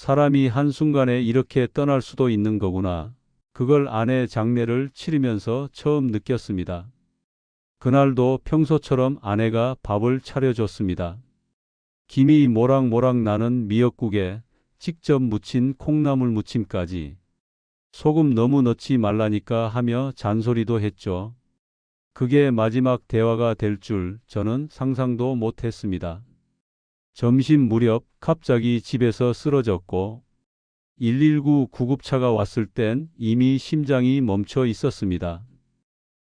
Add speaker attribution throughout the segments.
Speaker 1: 사람이 한순간에 이렇게 떠날 수도 있는 거구나. 그걸 아내 장례를 치르면서 처음 느꼈습니다. 그날도 평소처럼 아내가 밥을 차려줬습니다. 김이 모락모락 나는 미역국에 직접 무친 콩나물 무침까지. 소금 너무 넣지 말라니까 하며 잔소리도 했죠. 그게 마지막 대화가 될 줄 저는 상상도 못 했습니다. 점심 무렵 갑자기 집에서 쓰러졌고 119 구급차가 왔을 땐 이미 심장이 멈춰 있었습니다.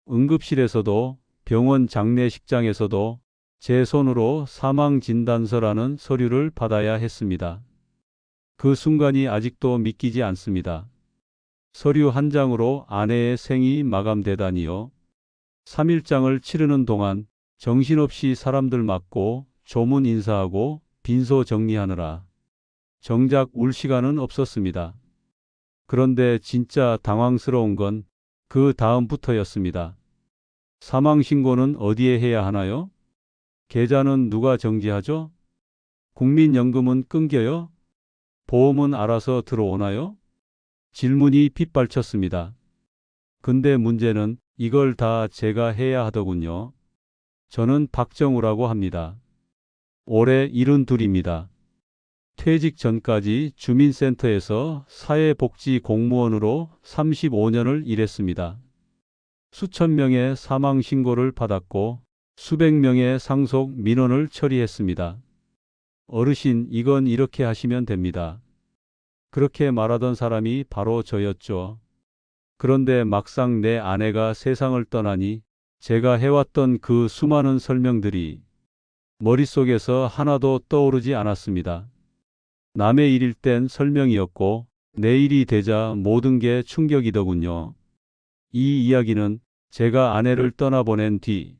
Speaker 1: 응급실에서도 병원 장례식장에서도 제 손으로 사망 진단서라는 서류를 받아야 했습니다. 그 순간이 아직도 믿기지 않습니다. 서류 한 장으로 아내의 생이 마감되다니요. 3일장을 치르는 동안 정신없이 사람들 맞고 조문 인사하고 빈소 정리하느라 정작 울 시간은 없었습니다. 그런데 진짜 당황스러운 건 그 다음부터였습니다. 사망신고는 어디에 해야 하나요? 계좌는 누가 정지하죠? 국민연금은 끊겨요? 보험은 알아서 들어오나요? 질문이 빗발쳤습니다. 근데 문제는 이걸 다 제가 해야 하더군요. 저는 박정우라고 합니다. 올해 72입니다. 퇴직 전까지 주민센터에서 사회복지 공무원으로 35년을 일했습니다. 수천 명의 사망 신고를 받았고 수백 명의 상속 민원을 처리했습니다. 어르신, 이건 이렇게 하시면 됩니다. 그렇게 말하던 사람이 바로 저였죠. 그런데 막상 내 아내가 세상을 떠나니 제가 해왔던 그 수많은 설명들이 머릿속에서 하나도 떠오르지 않았습니다. 남의 일일 땐 설명이었고 내 일이 되자 모든 게 충격이더군요. 이 이야기는 제가 아내를 떠나보낸 뒤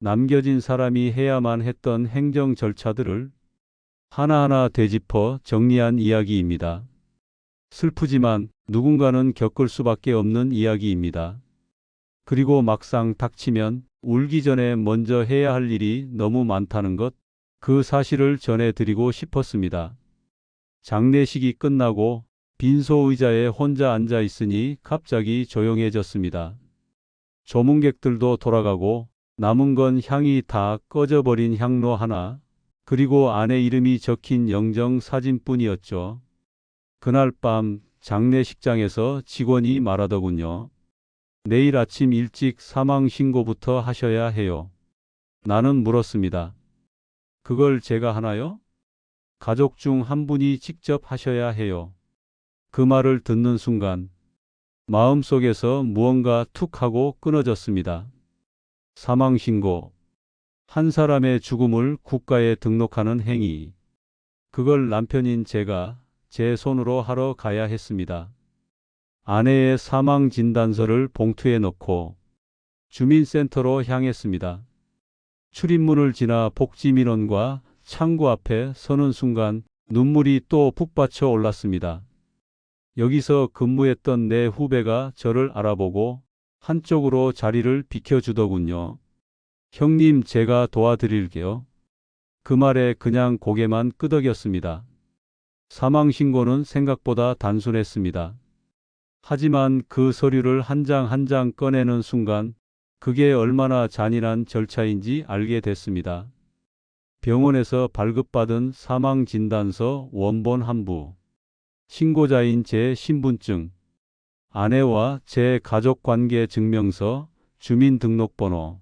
Speaker 1: 남겨진 사람이 해야만 했던 행정 절차들을 하나하나 되짚어 정리한 이야기입니다. 슬프지만 누군가는 겪을 수밖에 없는 이야기입니다. 그리고 막상 닥치면 울기 전에 먼저 해야 할 일이 너무 많다는 것, 그 사실을 전해드리고 싶었습니다. 장례식이 끝나고 빈소 의자에 혼자 앉아 있으니 갑자기 조용해졌습니다. 조문객들도 돌아가고 남은 건 향이 다 꺼져버린 향로 하나, 그리고 아내 이름이 적힌 영정 사진뿐이었죠. 그날 밤 장례식장에서 직원이 말하더군요. 내일 아침 일찍 사망 신고부터 하셔야 해요. 나는 물었습니다. 그걸 제가 하나요? 가족 중 한 분이 직접 하셔야 해요. 그 말을 듣는 순간 마음속에서 무언가 툭 하고 끊어졌습니다. 사망 신고. 한 사람의 죽음을 국가에 등록하는 행위. 그걸 남편인 제가 제 손으로 하러 가야 했습니다. 아내의 사망 진단서를 봉투에 넣고 주민센터로 향했습니다. 출입문을 지나 복지민원과 창구 앞에 서는 순간 눈물이 또 북받쳐 올랐습니다. 여기서 근무했던 내 후배가 저를 알아보고 한쪽으로 자리를 비켜주더군요. 형님, 제가 도와드릴게요. 그 말에 그냥 고개만 끄덕였습니다. 사망신고는 생각보다 단순했습니다. 하지만 그 서류를 한 장 한 장 꺼내는 순간 그게 얼마나 잔인한 절차인지 알게 됐습니다. 병원에서 발급받은 사망 진단서 원본 한부, 신고자인 제 신분증, 아내와 제 가족 관계 증명서, 주민등록번호.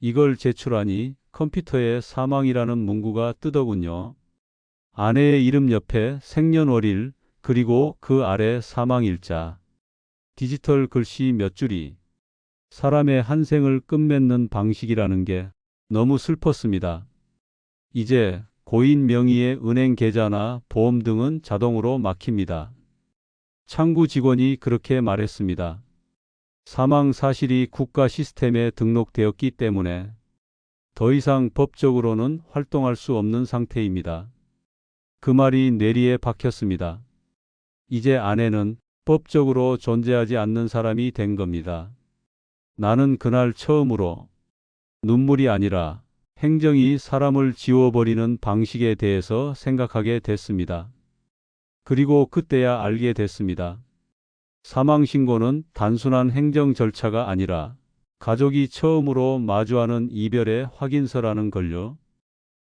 Speaker 1: 이걸 제출하니 컴퓨터에 사망이라는 문구가 뜨더군요. 아내의 이름 옆에 생년월일, 그리고 그 아래 사망일자. 디지털 글씨 몇 줄이. 사람의 한 생을 끝맺는 방식이라는 게 너무 슬펐습니다. 이제 고인 명의의 은행 계좌나 보험 등은 자동으로 막힙니다. 창구 직원이 그렇게 말했습니다. 사망 사실이 국가 시스템에 등록되었기 때문에 더 이상 법적으로는 활동할 수 없는 상태입니다. 그 말이 뇌리에 박혔습니다. 이제 아내는 법적으로 존재하지 않는 사람이 된 겁니다. 나는 그날 처음으로 눈물이 아니라 행정이 사람을 지워버리는 방식에 대해서 생각하게 됐습니다. 그리고 그때야 알게 됐습니다. 사망 신고는 단순한 행정 절차가 아니라 가족이 처음으로 마주하는 이별의 확인서라는 걸요.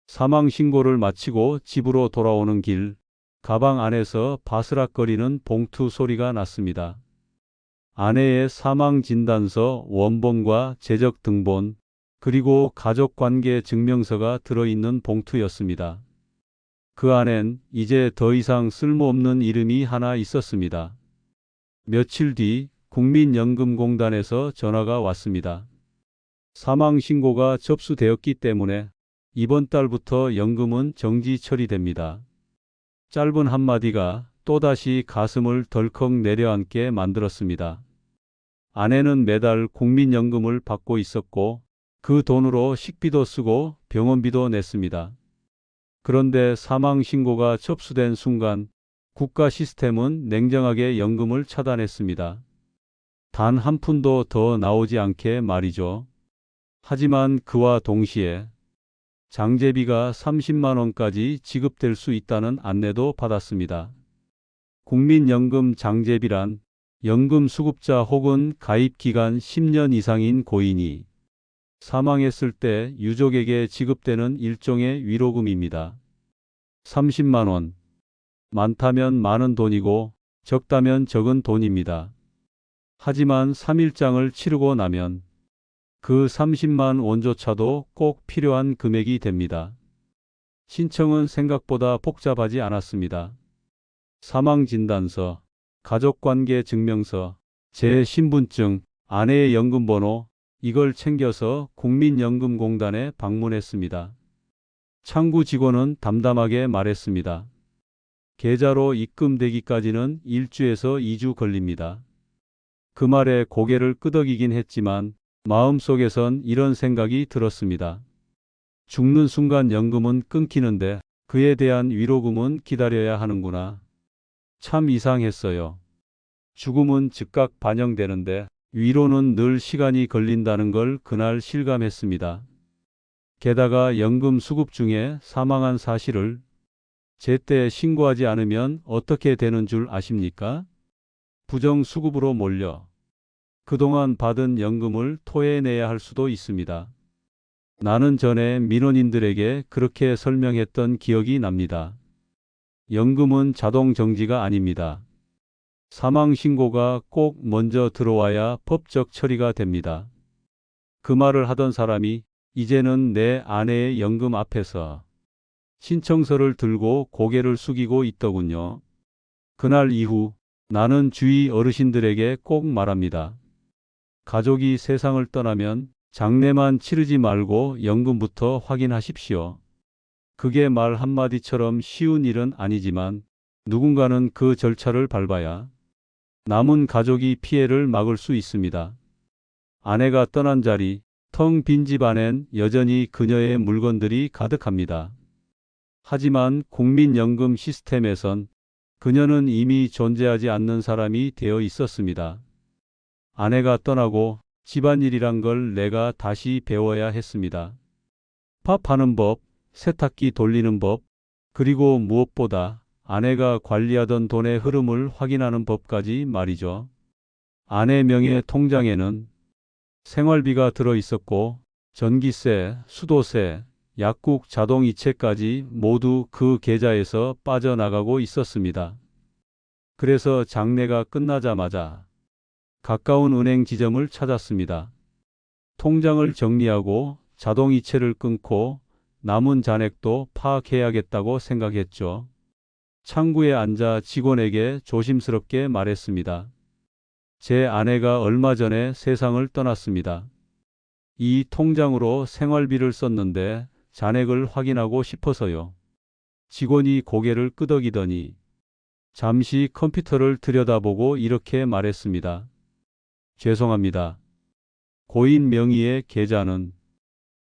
Speaker 1: 사망 신고를 마치고 집으로 돌아오는 길, 가방 안에서 바스락거리는 봉투 소리가 났습니다. 아내의 사망 진단서, 원본과 재적 등본, 그리고 가족 관계 증명서가 들어있는 봉투였습니다. 그 안엔 이제 더 이상 쓸모없는 이름이 하나 있었습니다. 며칠 뒤 국민연금공단에서 전화가 왔습니다. 사망 신고가 접수되었기 때문에 이번 달부터 연금은 정지 처리됩니다. 짧은 한마디가 또다시 가슴을 덜컥 내려앉게 만들었습니다. 아내는 매달 국민연금을 받고 있었고 그 돈으로 식비도 쓰고 병원비도 냈습니다. 그런데 사망 신고가 접수된 순간 국가 시스템은 냉정하게 연금을 차단했습니다. 단 한 푼도 더 나오지 않게 말이죠. 하지만 그와 동시에 장제비가 30만 원까지 지급될 수 있다는 안내도 받았습니다. 국민연금 장제비란 연금 수급자 혹은 가입 기간 10년 이상인 고인이 사망했을 때 유족에게 지급되는 일종의 위로금입니다. 30만 원. 많다면 많은 돈이고 적다면 적은 돈입니다. 하지만 3일장을 치르고 나면 그 30만 원조차도 꼭 필요한 금액이 됩니다. 신청은 생각보다 복잡하지 않았습니다. 사망진단서, 가족관계 증명서, 제 신분증, 아내의 연금번호, 이걸 챙겨서 국민연금공단에 방문했습니다. 창구 직원은 담담하게 말했습니다. 계좌로 입금되기까지는 1주에서 2주 걸립니다. 그 말에 고개를 끄덕이긴 했지만 마음속에선 이런 생각이 들었습니다. 죽는 순간 연금은 끊기는데 그에 대한 위로금은 기다려야 하는구나. 참 이상했어요. 죽음은 즉각 반영되는데 위로는 늘 시간이 걸린다는 걸 그날 실감했습니다. 게다가 연금 수급 중에 사망한 사실을 제때 신고하지 않으면 어떻게 되는 줄 아십니까? 부정 수급으로 몰려 그동안 받은 연금을 토해내야 할 수도 있습니다. 나는 전에 민원인들에게 그렇게 설명했던 기억이 납니다. 연금은 자동 정지가 아닙니다. 사망 신고가 꼭 먼저 들어와야 법적 처리가 됩니다. 그 말을 하던 사람이 이제는 내 아내의 연금 앞에서 신청서를 들고 고개를 숙이고 있더군요. 그날 이후 나는 주위 어르신들에게 꼭 말합니다. 가족이 세상을 떠나면 장례만 치르지 말고 연금부터 확인하십시오. 그게 말 한마디처럼 쉬운 일은 아니지만 누군가는 그 절차를 밟아야 남은 가족이 피해를 막을 수 있습니다. 아내가 떠난 자리, 텅 빈 집 안엔 여전히 그녀의 물건들이 가득합니다. 하지만 국민연금 시스템에선 그녀는 이미 존재하지 않는 사람이 되어 있었습니다. 아내가 떠나고 집안일이란 걸 내가 다시 배워야 했습니다. 밥하는 법, 세탁기 돌리는 법, 그리고 무엇보다 아내가 관리하던 돈의 흐름을 확인하는 법까지 말이죠. 아내 명의 통장에는 생활비가 들어 있었고 전기세, 수도세, 약국 자동이체까지 모두 그 계좌에서 빠져나가고 있었습니다. 그래서 장례가 끝나자마자 가까운 은행 지점을 찾았습니다. 통장을 정리하고 자동이체를 끊고 남은 잔액도 파악해야겠다고 생각했죠. 창구에 앉아 직원에게 조심스럽게 말했습니다. 제 아내가 얼마 전에 세상을 떠났습니다. 이 통장으로 생활비를 썼는데 잔액을 확인하고 싶어서요. 직원이 고개를 끄덕이더니 잠시 컴퓨터를 들여다보고 이렇게 말했습니다. 죄송합니다. 고인 명의의 계좌는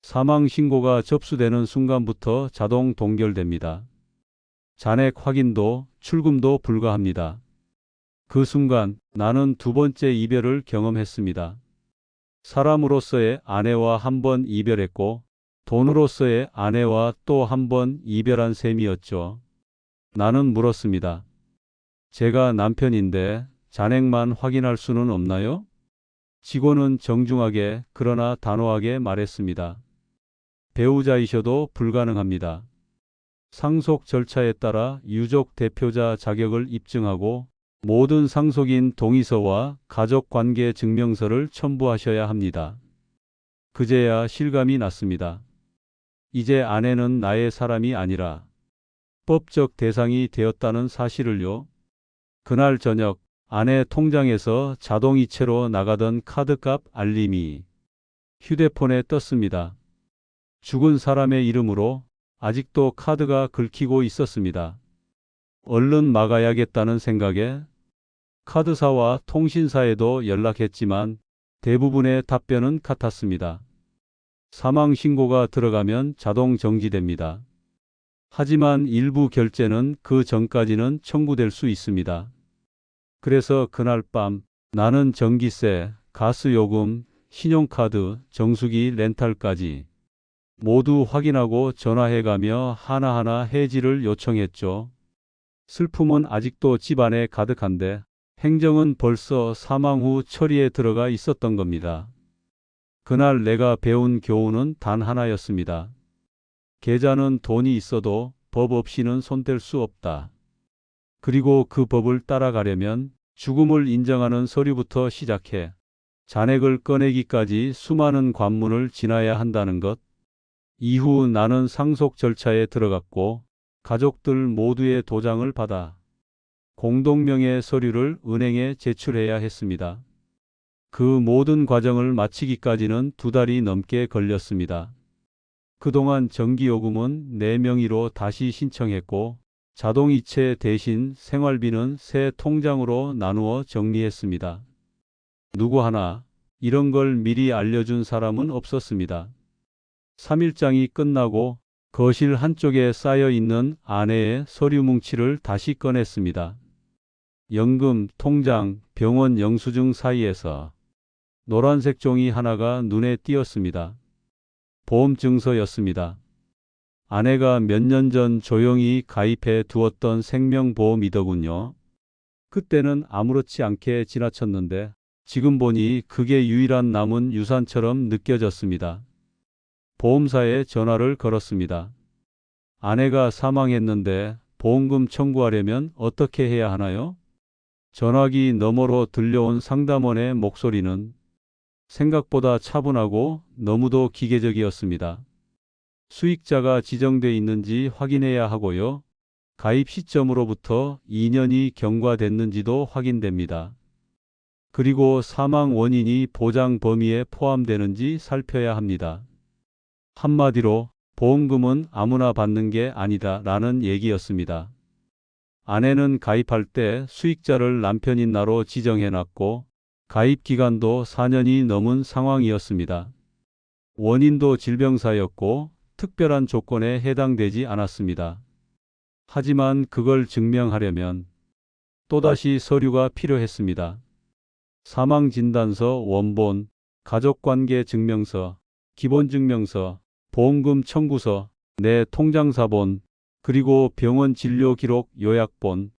Speaker 1: 사망 신고가 접수되는 순간부터 자동 동결됩니다. 잔액 확인도 출금도 불가합니다. 그 순간 나는 두 번째 이별을 경험했습니다. 사람으로서의 아내와 한 번 이별했고 돈으로서의 아내와 또 한 번 이별한 셈이었죠. 나는 물었습니다. 제가 남편인데 잔액만 확인할 수는 없나요? 직원은 정중하게 그러나 단호하게 말했습니다. 배우자이셔도 불가능합니다. 상속 절차에 따라 유족 대표자 자격을 입증하고 모든 상속인 동의서와 가족 관계 증명서를 첨부하셔야 합니다. 그제야 실감이 났습니다. 이제 아내는 나의 사람이 아니라 법적 대상이 되었다는 사실을요. 그날 저녁 아내 통장에서 자동이체로 나가던 카드값 알림이 휴대폰에 떴습니다. 죽은 사람의 이름으로 아직도 카드가 긁히고 있었습니다. 얼른 막아야겠다는 생각에 카드사와 통신사에도 연락했지만 대부분의 답변은 같았습니다. 사망 신고가 들어가면 자동 정지됩니다. 하지만 일부 결제는 그 전까지는 청구될 수 있습니다. 그래서 그날 밤 나는 전기세, 가스요금, 신용카드, 정수기 렌탈까지 모두 확인하고 전화해가며 하나하나 해지를 요청했죠. 슬픔은 아직도 집안에 가득한데 행정은 벌써 사망 후 처리에 들어가 있었던 겁니다. 그날 내가 배운 교훈은 단 하나였습니다. 계좌는 돈이 있어도 법 없이는 손댈 수 없다. 그리고 그 법을 따라가려면 죽음을 인정하는 서류부터 시작해 잔액을 꺼내기까지 수많은 관문을 지나야 한다는 것. 이후 나는 상속 절차에 들어갔고 가족들 모두의 도장을 받아 공동명의 서류를 은행에 제출해야 했습니다. 그 모든 과정을 마치기까지는 두 달이 넘게 걸렸습니다. 그동안 전기요금은 내 명의로 다시 신청했고 자동이체 대신 생활비는 새 통장으로 나누어 정리했습니다. 누구 하나 이런 걸 미리 알려준 사람은 없었습니다. 3일장이 끝나고 거실 한쪽에 쌓여 있는 아내의 서류 뭉치를 다시 꺼냈습니다. 연금, 통장, 병원 영수증 사이에서 노란색 종이 하나가 눈에 띄었습니다. 보험 증서였습니다. 아내가 몇 년 전 조용히 가입해 두었던 생명보험이더군요. 그때는 아무렇지 않게 지나쳤는데 지금 보니 그게 유일한 남은 유산처럼 느껴졌습니다. 보험사에 전화를 걸었습니다. 아내가 사망했는데 보험금 청구하려면 어떻게 해야 하나요? 전화기 너머로 들려온 상담원의 목소리는 생각보다 차분하고 너무도 기계적이었습니다. 수익자가 지정돼 있는지 확인해야 하고요. 가입 시점으로부터 2년이 경과됐는지도 확인됩니다. 그리고 사망 원인이 보장 범위에 포함되는지 살펴야 합니다. 한마디로 보험금은 아무나 받는 게 아니다 라는 얘기였습니다. 아내는 가입할 때 수익자를 남편인 나로 지정해놨고 가입 기간도 4년이 넘은 상황이었습니다. 원인도 질병사였고 특별한 조건에 해당되지 않았습니다. 하지만 그걸 증명하려면 또다시 서류가 필요했습니다. 사망진단서 원본, 가족관계 증명서, 기본증명서, 보험금 청구서, 내 통장사본, 그리고 병원 진료 기록 요약본,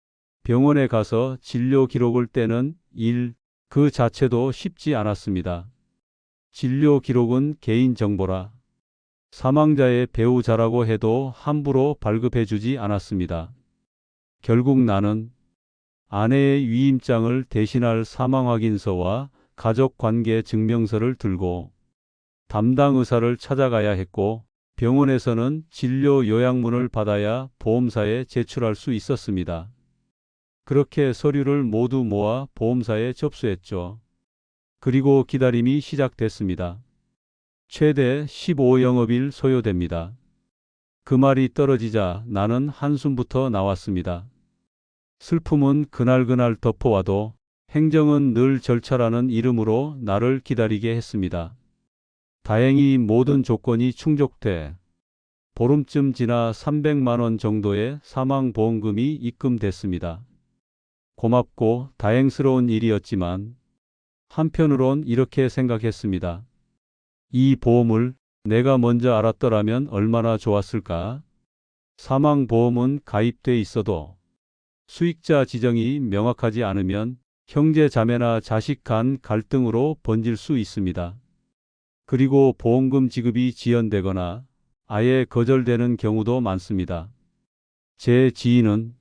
Speaker 1: 병원에 가서 진료 기록을 떼는 일, 그 자체도 쉽지 않았습니다. 진료 기록은 개인정보라 사망자의 배우자라고 해도 함부로 발급해주지 않았습니다. 결국 나는 아내의 위임장을 대신할 사망 확인서와 가족 관계 증명서를 들고 담당 의사를 찾아가야 했고 병원에서는 진료 요약문을 받아야 보험사에 제출할 수 있었습니다. 그렇게 서류를 모두 모아 보험사에 접수했죠. 그리고 기다림이 시작됐습니다. 최대 15영업일 소요됩니다. 그 말이 떨어지자 나는 한숨부터 나왔습니다. 슬픔은 그날그날 덮어와도 행정은 늘 절차라는 이름으로 나를 기다리게 했습니다. 다행히 모든 조건이 충족돼 보름쯤 지나 300만 원 정도의 사망보험금이 입금됐습니다. 고맙고 다행스러운 일이었지만 한편으론 이렇게 생각했습니다. 이 보험을 내가 먼저 알았더라면 얼마나 좋았을까? 사망보험은 가입돼 있어도 수익자 지정이 명확하지 않으면 형제 자매나 자식 간 갈등으로 번질 수 있습니다. 그리고 보험금 지급이 지연되거나 아예 거절되는 경우도 많습니다. 제 지인은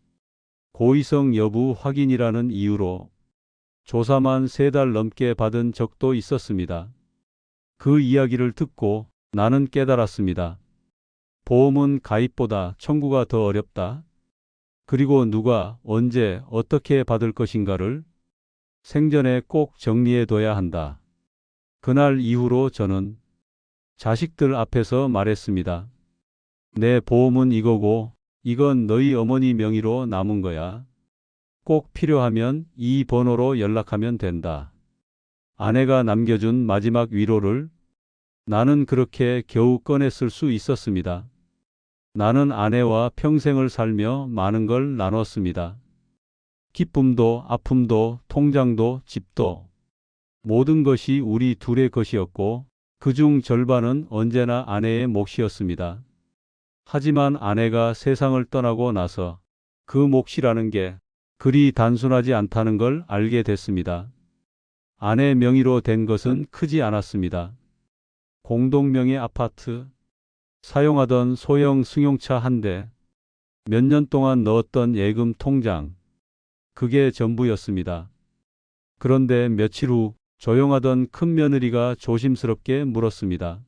Speaker 1: 고의성 여부 확인이라는 이유로 조사만 세 달 넘게 받은 적도 있었습니다. 그 이야기를 듣고 나는 깨달았습니다. 보험은 가입보다 청구가 더 어렵다. 그리고 누가 언제 어떻게 받을 것인가를 생전에 꼭 정리해 둬야 한다. 그날 이후로 저는 자식들 앞에서 말했습니다. 내 보험은 이거고 이건 너희 어머니 명의로 남은 거야. 꼭 필요하면 이 번호로 연락하면 된다. 아내가 남겨준 마지막 위로를 나는 그렇게 겨우 꺼냈을 수 있었습니다. 나는 아내와 평생을 살며 많은 걸 나눴습니다. 기쁨도 아픔도 통장도 집도 모든 것이 우리 둘의 것이었고 그 중 절반은 언제나 아내의 몫이었습니다. 하지만 아내가 세상을 떠나고 나서 그 몫이라는 게 그리 단순하지 않다는 걸 알게 됐습니다. 아내 명의로 된 것은 크지 않았습니다. 공동명의 아파트, 사용하던 소형 승용차 한 대, 몇 년 동안 넣었던 예금 통장, 그게 전부였습니다. 그런데 며칠 후 조용하던 큰 며느리가 조심스럽게 물었습니다.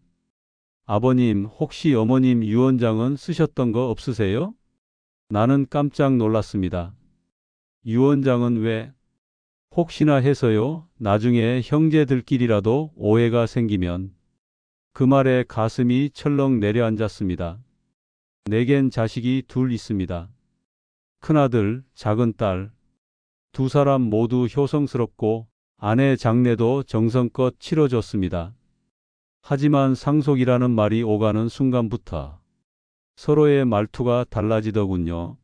Speaker 1: 아버님, 혹시 어머님 유언장은 쓰셨던 거 없으세요? 나는 깜짝 놀랐습니다. 유언장은 왜? 혹시나 해서요, 나중에 형제들끼리라도 오해가 생기면. 그 말에 가슴이 철렁 내려앉았습니다. 내겐 자식이 둘 있습니다. 큰아들, 작은 딸. 두 사람 모두 효성스럽고 아내 장례도 정성껏 치러줬습니다. 하지만 상속이라는 말이 오가는 순간부터 서로의 말투가 달라지더군요.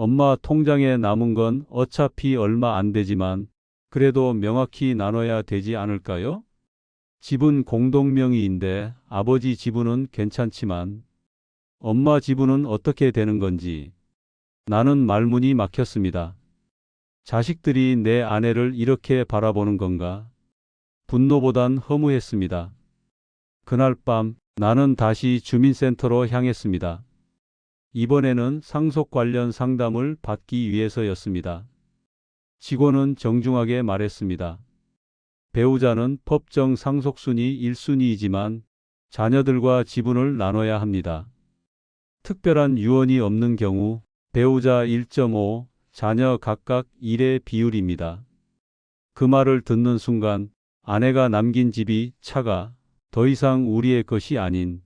Speaker 1: 엄마 통장에 남은 건 어차피 얼마 안 되지만 그래도 명확히 나눠야 되지 않을까요? 집은 공동명의인데 아버지 지분은 괜찮지만 엄마 지분은 어떻게 되는 건지 나는 말문이 막혔습니다. 자식들이 내 아내를 이렇게 바라보는 건가? 분노보단 허무했습니다. 그날 밤 나는 다시 주민센터로 향했습니다. 이번에는 상속 관련 상담을 받기 위해서였습니다. 직원은 정중하게 말했습니다. 배우자는 법정 상속순위 1순위이지만 자녀들과 지분을 나눠야 합니다. 특별한 유언이 없는 경우 배우자 1.5, 자녀 각각 1의 비율입니다. 그 말을 듣는 순간 아내가 남긴 집이 차가 더 이상 우리의 것이 아닌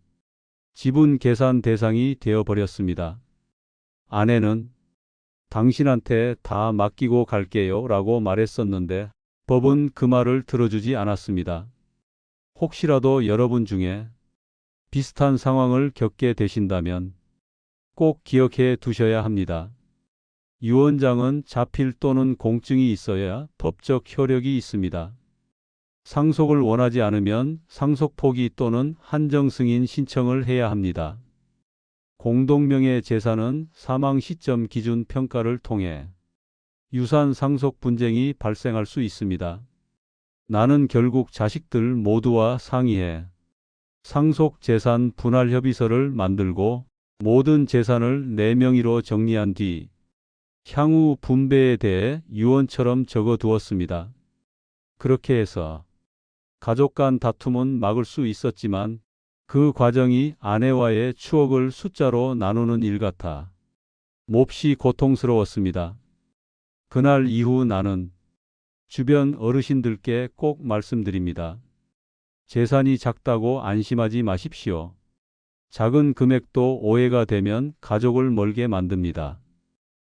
Speaker 1: 지분 계산 대상이 되어버렸습니다. 아내는 당신한테 다 맡기고 갈게요 라고 말했었는데 법은 그 말을 들어주지 않았습니다. 혹시라도 여러분 중에 비슷한 상황을 겪게 되신다면 꼭 기억해 두셔야 합니다. 유언장은 자필 또는 공증이 있어야 법적 효력이 있습니다. 상속을 원하지 않으면 상속 포기 또는 한정 승인 신청을 해야 합니다. 공동명의 재산은 사망 시점 기준 평가를 통해 유산 상속 분쟁이 발생할 수 있습니다. 나는 결국 자식들 모두와 상의해 상속 재산 분할 협의서를 만들고 모든 재산을 내 명의로 정리한 뒤 향후 분배에 대해 유언처럼 적어 두었습니다. 그렇게 해서 가족 간 다툼은 막을 수 있었지만 그 과정이 아내와의 추억을 숫자로 나누는 일 같아 몹시 고통스러웠습니다. 그날 이후 나는 주변 어르신들께 꼭 말씀드립니다. 재산이 작다고 안심하지 마십시오. 작은 금액도 오해가 되면 가족을 멀게 만듭니다.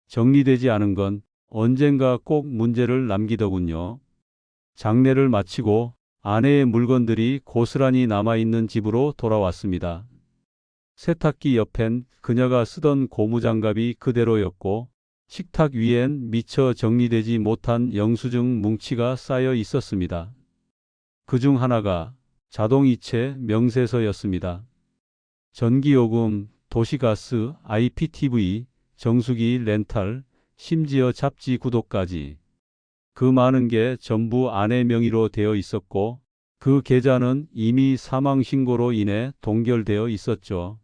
Speaker 1: 정리되지 않은 건 언젠가 꼭 문제를 남기더군요. 장례를 마치고 아내의 물건들이 고스란히 남아있는 집으로 돌아왔습니다. 세탁기 옆엔 그녀가 쓰던 고무장갑이 그대로였고 식탁 위엔 미처 정리되지 못한 영수증 뭉치가 쌓여 있었습니다. 그 중 하나가 자동이체 명세서였습니다. 전기요금, 도시가스, IPTV, 정수기 렌탈, 심지어 잡지 구독까지. 그 많은 게 전부 아내 명의로 되어 있었고 그 계좌는 이미 사망 신고로 인해 동결되어 있었죠.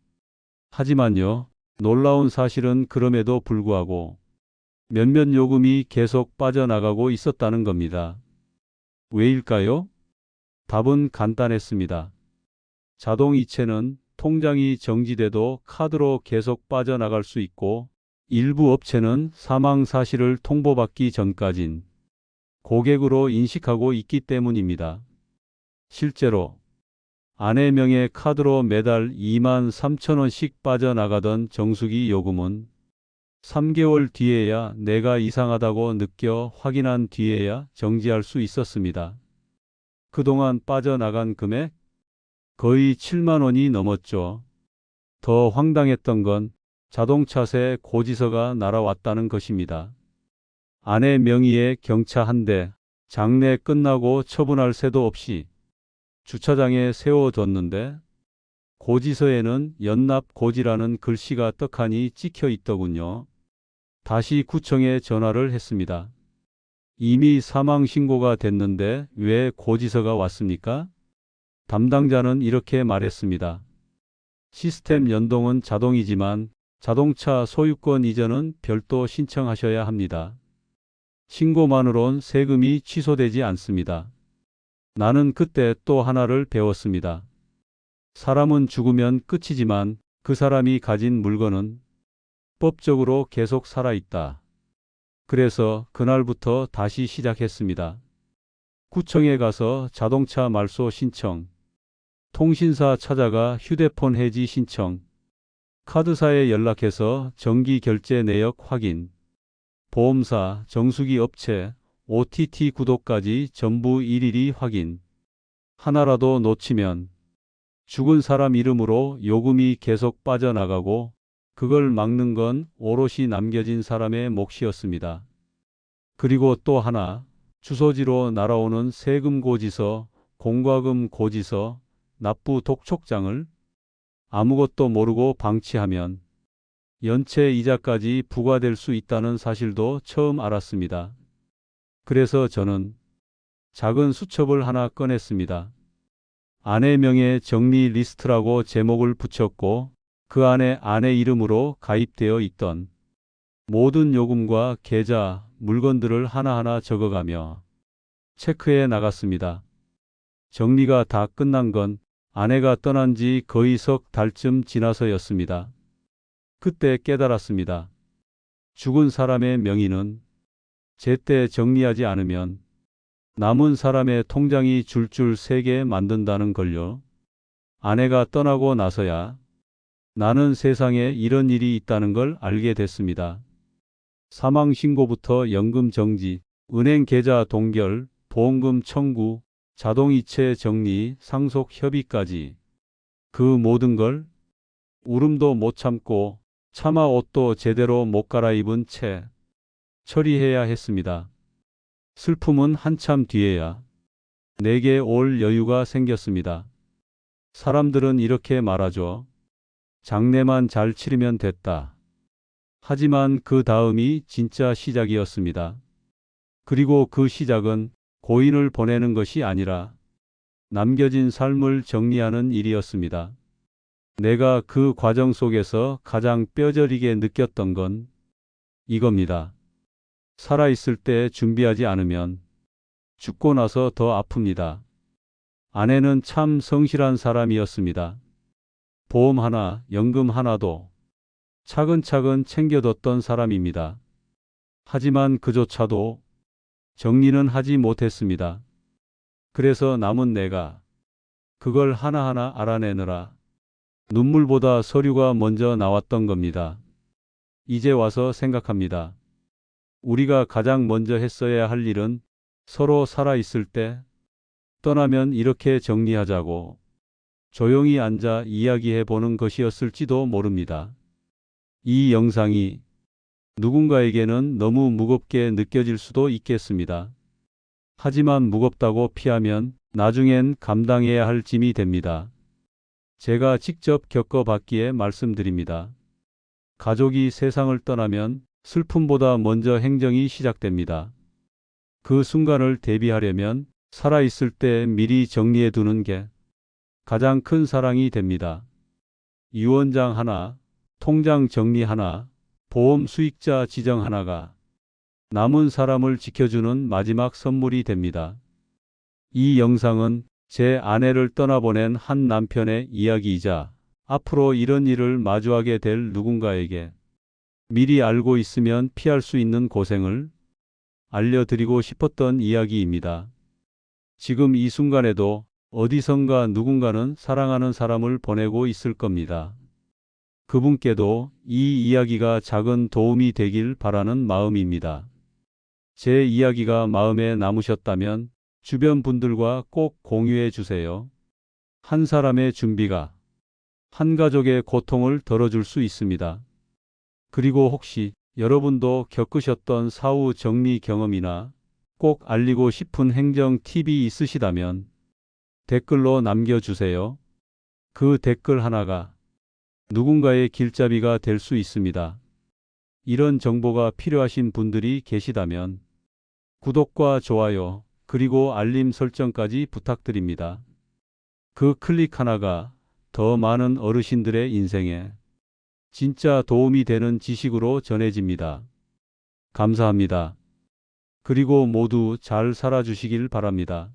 Speaker 1: 하지만요, 놀라운 사실은 그럼에도 불구하고 몇몇 요금이 계속 빠져나가고 있었다는 겁니다. 왜일까요? 답은 간단했습니다. 자동 이체는 통장이 정지돼도 카드로 계속 빠져나갈 수 있고 일부 업체는 사망 사실을 통보받기 전까진 고객으로 인식하고 있기 때문입니다. 실제로 아내 명의 카드로 매달 2만 3천 원씩 빠져나가던 정수기 요금은 3개월 뒤에야 내가 이상하다고 느껴 확인한 뒤에야 정지할 수 있었습니다. 그동안 빠져나간 금액 거의 7만 원이 넘었죠. 더 황당했던 건 자동차세 고지서가 날아왔다는 것입니다. 아내 명의의 경차 한 대, 장례 끝나고 처분할 새도 없이 주차장에 세워뒀는데 고지서에는 연납 고지라는 글씨가 떡하니 찍혀 있더군요. 다시 구청에 전화를 했습니다. 이미 사망 신고가 됐는데 왜 고지서가 왔습니까? 담당자는 이렇게 말했습니다. 시스템 연동은 자동이지만 자동차 소유권 이전은 별도 신청하셔야 합니다. 신고만으론 세금이 취소되지 않습니다. 나는 그때 또 하나를 배웠습니다. 사람은 죽으면 끝이지만 그 사람이 가진 물건은 법적으로 계속 살아있다. 그래서 그날부터 다시 시작했습니다. 구청에 가서 자동차 말소 신청, 통신사 찾아가 휴대폰 해지 신청, 카드사에 연락해서 정기 결제 내역 확인, 보험사, 정수기 업체, OTT 구독까지 전부 일일이 확인. 하나라도 놓치면 죽은 사람 이름으로 요금이 계속 빠져나가고 그걸 막는 건 오롯이 남겨진 사람의 몫이었습니다. 그리고 또 하나, 주소지로 날아오는 세금 고지서, 공과금 고지서, 납부 독촉장을 아무것도 모르고 방치하면 연체 이자까지 부과될 수 있다는 사실도 처음 알았습니다. 그래서 저는 작은 수첩을 하나 꺼냈습니다. 아내 명의 정리 리스트라고 제목을 붙였고 그 안에 아내 이름으로 가입되어 있던 모든 요금과 계좌, 물건들을 하나하나 적어가며 체크해 나갔습니다. 정리가 다 끝난 건 아내가 떠난 지 거의 석 달쯤 지나서였습니다. 그때 깨달았습니다. 죽은 사람의 명의는 제때 정리하지 않으면 남은 사람의 통장이 줄줄 새게 만든다는 걸요. 아내가 떠나고 나서야 나는 세상에 이런 일이 있다는 걸 알게 됐습니다. 사망 신고부터 연금 정지, 은행 계좌 동결, 보험금 청구, 자동이체 정리, 상속 협의까지 그 모든 걸 울음도 못 참고 차마 옷도 제대로 못 갈아입은 채 처리해야 했습니다. 슬픔은 한참 뒤에야 내게 올 여유가 생겼습니다. 사람들은 이렇게 말하죠. 장례만 잘 치르면 됐다. 하지만 그 다음이 진짜 시작이었습니다. 그리고 그 시작은 고인을 보내는 것이 아니라 남겨진 삶을 정리하는 일이었습니다. 내가 그 과정 속에서 가장 뼈저리게 느꼈던 건 이겁니다. 살아있을 때 준비하지 않으면 죽고 나서 더 아픕니다. 아내는 참 성실한 사람이었습니다. 보험 하나, 연금 하나도 차근차근 챙겨뒀던 사람입니다. 하지만 그조차도 정리는 하지 못했습니다. 그래서 남은 내가 그걸 하나하나 알아내느라 눈물보다 서류가 먼저 나왔던 겁니다. 이제 와서 생각합니다. 우리가 가장 먼저 했어야 할 일은 서로 살아있을 때 떠나면 이렇게 정리하자고 조용히 앉아 이야기해 보는 것이었을지도 모릅니다. 이 영상이 누군가에게는 너무 무겁게 느껴질 수도 있겠습니다. 하지만 무겁다고 피하면 나중엔 감당해야 할 짐이 됩니다. 제가 직접 겪어봤기에 말씀드립니다. 가족이 세상을 떠나면 슬픔보다 먼저 행정이 시작됩니다. 그 순간을 대비하려면 살아있을 때 미리 정리해 두는 게 가장 큰 사랑이 됩니다. 유언장 하나, 통장 정리 하나, 보험 수익자 지정 하나가 남은 사람을 지켜주는 마지막 선물이 됩니다. 이 영상은 제 아내를 떠나보낸 한 남편의 이야기이자 앞으로 이런 일을 마주하게 될 누군가에게 미리 알고 있으면 피할 수 있는 고생을 알려드리고 싶었던 이야기입니다. 지금 이 순간에도 어디선가 누군가는 사랑하는 사람을 보내고 있을 겁니다. 그분께도 이 이야기가 작은 도움이 되길 바라는 마음입니다. 제 이야기가 마음에 남으셨다면 주변 분들과 꼭 공유해 주세요. 한 사람의 준비가 한 가족의 고통을 덜어줄 수 있습니다. 그리고 혹시 여러분도 겪으셨던 사후 정리 경험이나 꼭 알리고 싶은 행정 팁이 있으시다면 댓글로 남겨주세요. 그 댓글 하나가 누군가의 길잡이가 될 수 있습니다. 이런 정보가 필요하신 분들이 계시다면 구독과 좋아요, 그리고 알림 설정까지 부탁드립니다. 그 클릭 하나가 더 많은 어르신들의 인생에 진짜 도움이 되는 지식으로 전해집니다. 감사합니다. 그리고 모두 잘 살아주시길 바랍니다.